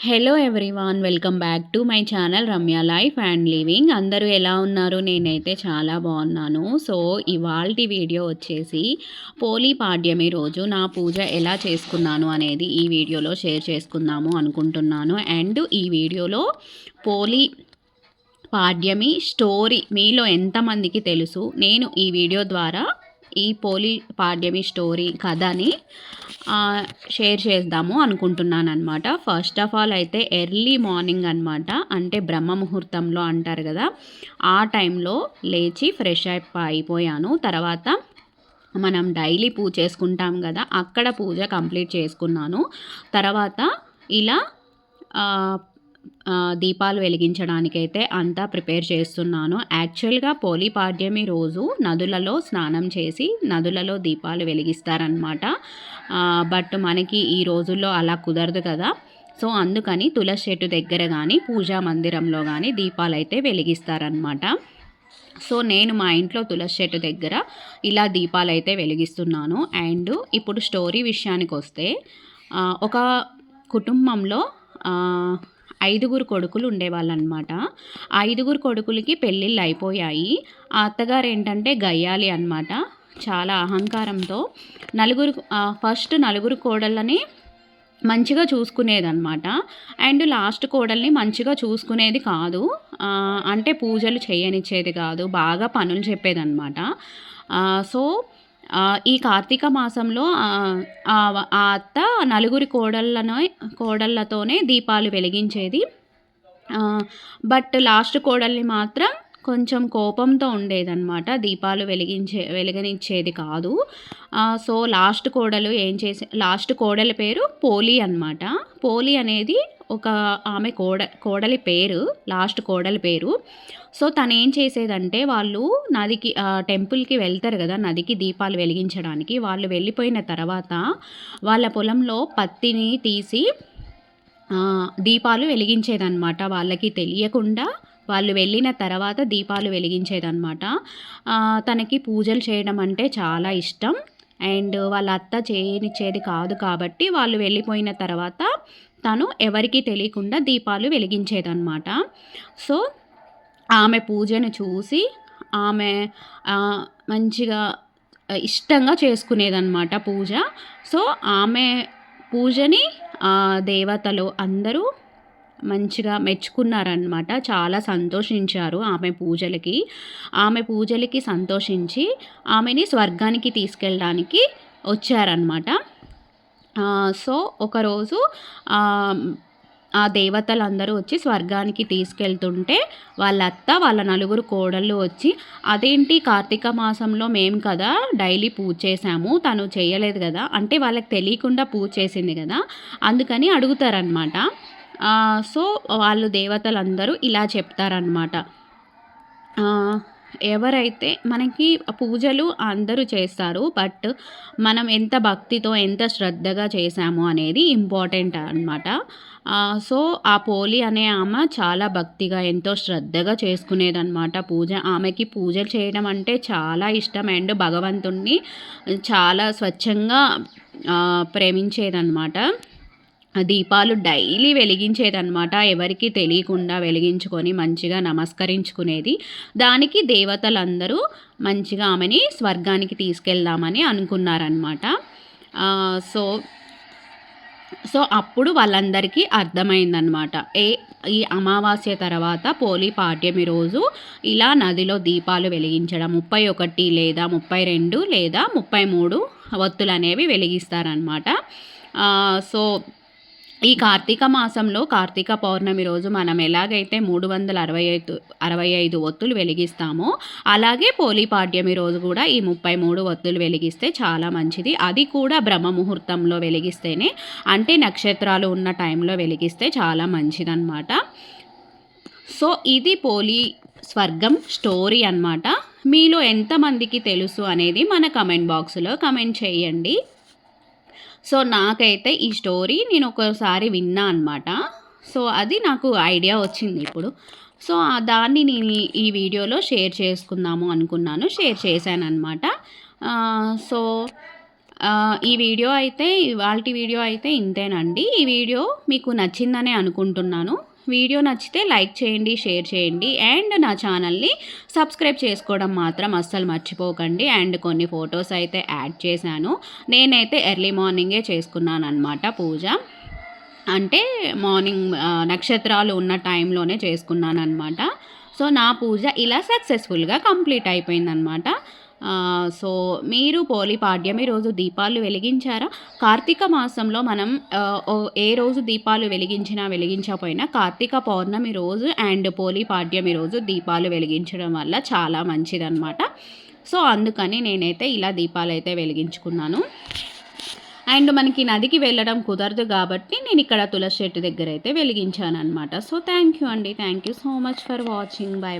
Hello everyone welcome back to my channel Ramya life and living అందరూ ఎలా ఉన్నారు? నేనైతే చాలా బాగున్నాను. సో ఇవాళ వీడియో వచ్చేసి పోలీ పాడ్యమి రోజు నా పూజ ఎలా చేసుకున్నాను అనేది ఈ వీడియోలో షేర్ చేసుకుందాము అనుకుంటున్నాను. అండ్ ఈ వీడియోలో పోలీ పాడ్యమి స్టోరీ మీలో ఎంతమందికి తెలుసు? నేను ఈ వీడియో ద్వారా ఈ పోలీ పాడ్యమి స్టోరీ కథని షేర్ చేద్దాము అనుకుంటున్నాను అనమాట ఫస్ట్ ఆఫ్ ఆల్ అయితే ఎర్లీ మార్నింగ్ అనమాట అంటే బ్రహ్మ ముహూర్తంలో అంటారు కదా. ఆ టైంలో లేచి ఫ్రెష్ అప్ అయిపోయాను. తర్వాత మనం డైలీ పూజ చేసుకుంటాం కదా. అక్కడ పూజ కంప్లీట్ చేసుకున్నాను. తర్వాత ఇలా దీపాలు వెలిగించడానికైతే అంతా ప్రిపేర్ చేస్తున్నాను. యాక్చువల్గా పోలిపాడ్యమి రోజు నదులలో స్నానం చేసి నదులలో దీపాలు వెలిగిస్తారనమాట బట్ మనకి ఈ రోజుల్లో అలా కుదరదు కదా. సో అందుకని తులసి చెట్టు దగ్గర కానీ పూజా మందిరంలో కానీ దీపాలు అయితే వెలిగిస్తారనమాట సో నేను మా ఇంట్లో తులసి చెట్టు దగ్గర ఇలా దీపాలు అయితే వెలిగిస్తున్నాను. అండ్ ఇప్పుడు స్టోరీ విషయానికి వస్తే ఒక కుటుంబంలో ఐదుగురు కొడుకులు ఉండేవాళ్ళనమాట ఐదుగురు కొడుకులకి పెళ్ళిళ్ళు అయిపోయాయి. ఆ అత్తగారు ఏంటంటే గయ్యాలి అనమాట చాలా అహంకారంతో నలుగురు ఫస్ట్ నలుగురు కోడళ్ళని మంచిగా చూసుకునేదన్నమాట. అండ్ లాస్ట్ కోడల్ని మంచిగా చూసుకునేది కాదు. అంటే పూజలు చేయనిచ్చేది కాదు. బాగా పనులు చెప్పేదన్నమాట. సో ఈ కార్తీక మాసంలో ఆ అత్త నలుగురి కోడళ్ళను కోడళ్ళతోనే దీపాలు వెలిగించేది. బట్ లాస్ట్ కోడల్ని మాత్రం కొంచెం కోపంతో ఉండేదన్నమాట. దీపాలు వెలిగించే వెలిగనిచ్చేది కాదు. సో లాస్ట్ కోడలు ఏం చేసే లాస్ట్ కోడలి పేరు పోలి అనమాట పోలి అనేది ఒక ఆమె కోడ కోడలి పేరు లాస్ట్ కోడలి పేరు. సో తను ఏం చేసేదంటే వాళ్ళు నదికి టెంపుల్కి వెళ్తారు కదా నదికి దీపాలు వెలిగించడానికి. వాళ్ళు వెళ్ళిపోయిన తర్వాత వాళ్ళ పొలంలో పత్తిని తీసి దీపాలు వెలిగించేదన్నమాట. వాళ్ళకి తెలియకుండా వాళ్ళు వెళ్ళిన తర్వాత దీపాలు వెలిగించేదన్నమాట. తనకి పూజలు చేయడం అంటే చాలా ఇష్టం. అండ్ వాళ్ళ అత్త చేయనిచ్చేది కాదు కాబట్టి వాళ్ళు వెళ్ళిపోయిన తర్వాత తను ఎవరికీ తెలియకుండా దీపాలు వెలిగించేదన్నమాట. సో ఆమె పూజను చూసి ఆమె మంచిగా ఇష్టంగా చేసుకునేదన్నమాట పూజ. సో ఆమె పూజని దేవతలు అందరూ మంచిగా మెచ్చుకున్నారనమాట చాలా సంతోషించారు ఆమె పూజలకి. ఆమె పూజలకి సంతోషించి ఆమెని స్వర్గానికి తీసుకెళ్ళడానికి వచ్చారనమాట సో ఒకరోజు ఆ దేవతలందరూ వచ్చి స్వర్గానికి తీసుకెళ్తుంటే వాళ్ళ అత్త వాళ్ళ నలుగురు కోడళ్ళు వచ్చి అదేంటి కార్తీక మాసంలో మేము కదా డైలీ పూజ చేసాము తను చేయలేదు కదా? అంటే వాళ్ళకి తెలియకుండా పూజ చేసింది కదా అందుకని అడుగుతారనమాట సో వాళ్ళు దేవతలందరూ ఇలా చెప్తారనమాట ఎవరైతే మనకి పూజలు అందరూ చేస్తారు బట్ మనం ఎంత భక్తితో ఎంత శ్రద్ధగా చేసాము అనేది ఇంపార్టెంట్ అనమాట సో ఆ పోలి అనే ఆమె చాలా భక్తిగా ఎంతో శ్రద్ధగా చేసుకునేదన్నమాట పూజ. ఆమెకి పూజలు చేయడం అంటే చాలా ఇష్టం. అండ్ భగవంతుణ్ణి చాలా స్వచ్ఛంగా ప్రేమించేదన్నమాట. దీపాలు డైలీ వెలిగించేదనమాట ఎవరికి తెలియకుండా వెలిగించుకొని మంచిగా నమస్కరించుకునేది. దానికి దేవతలందరూ మంచిగా ఆమెని స్వర్గానికి తీసుకెళ్దామని అనుకున్నారనమాట సో సో అప్పుడు వాళ్ళందరికీ అర్థమైందనమాట ఏ ఈ అమావాస్య తర్వాత పోలీ పాడ్యమి రోజు ఇలా నదిలో దీపాలు వెలిగించడం. ముప్పై ఒకటి లేదా ముప్పై రెండు లేదా ముప్పై మూడు ఒత్తులు అనేవి వెలిగిస్తారనమాట సో ఈ కార్తీక మాసంలో కార్తీక పౌర్ణమి రోజు మనం ఎలాగైతే మూడు వందల అరవై ఐదు అరవై ఐదు ఒత్తులు వెలిగిస్తామో అలాగే పోలీపాడ్యమి రోజు కూడా ఈ ముప్పై మూడు ఒత్తులు వెలిగిస్తే చాలా మంచిది. అది కూడా బ్రహ్మ ముహూర్తంలో వెలిగిస్తేనే అంటే నక్షత్రాలు ఉన్న టైంలో వెలిగిస్తే చాలా మంచిదన్నమాట. సో ఇది పోలీ స్వర్గం స్టోరీ అనమాట మీలో ఎంతమందికి తెలుసు అనేది మన కమెంట్ బాక్స్లో కమెంట్ చేయండి. సో నాకైతే ఈ స్టోరీ నేను ఒకసారి విన్నా అనమాట సో అది నాకు ఐడియా వచ్చింది ఇప్పుడు. సో దాన్ని నేను ఈ వీడియోలో షేర్ చేసుకుందాము అనుకున్నాను షేర్ చేశాను అనమాట సో ఈ వీడియో అయితే ఇవాళ వీడియో అయితే ఇంతేనండి. ఈ వీడియో మీకు నచ్చిందనే అనుకుంటున్నాను. వీడియో నచ్చితే లైక్ చేయండి షేర్ చేయండి అండ్ నా ఛానల్ని సబ్స్క్రైబ్ చేసుకోవడం మాత్రం అస్సలు మర్చిపోకండి. అండ్ కొన్ని ఫొటోస్ అయితే యాడ్ చేశాను. నేనైతే ఎర్లీ మార్నింగే చేసుకున్నాను అనమాట పూజ. అంటే మార్నింగ్ నక్షత్రాలు ఉన్న టైంలోనే చేసుకున్నాను అనమాట సో నా పూజ ఇలా సక్సెస్ఫుల్గా కంప్లీట్ అయిపోయిందనమాట సో మీరు పోలిపాడ్యమి రోజు దీపాలు వెలిగించారా? కార్తీక మాసంలో మనం ఏ రోజు దీపాలు వెలిగించినా వెలిగించకపోయినా కార్తీక పౌర్ణమి రోజు అండ్ పోలిపాడ్యమి రోజు దీపాలు వెలిగించడం వల్ల చాలా మంచిదన్నమాట. సో అందుకని నేనైతే ఇలా దీపాలు అయితే వెలిగించుకున్నాను. అండ్ మనకి నదికి వెళ్ళడం కుదరదు కాబట్టి నేను ఇక్కడ తులసి చెట్టు దగ్గర అయితే వెలిగించాను అనమాట సో థ్యాంక్ యూ అండి. Thank you so much for watching. Bye.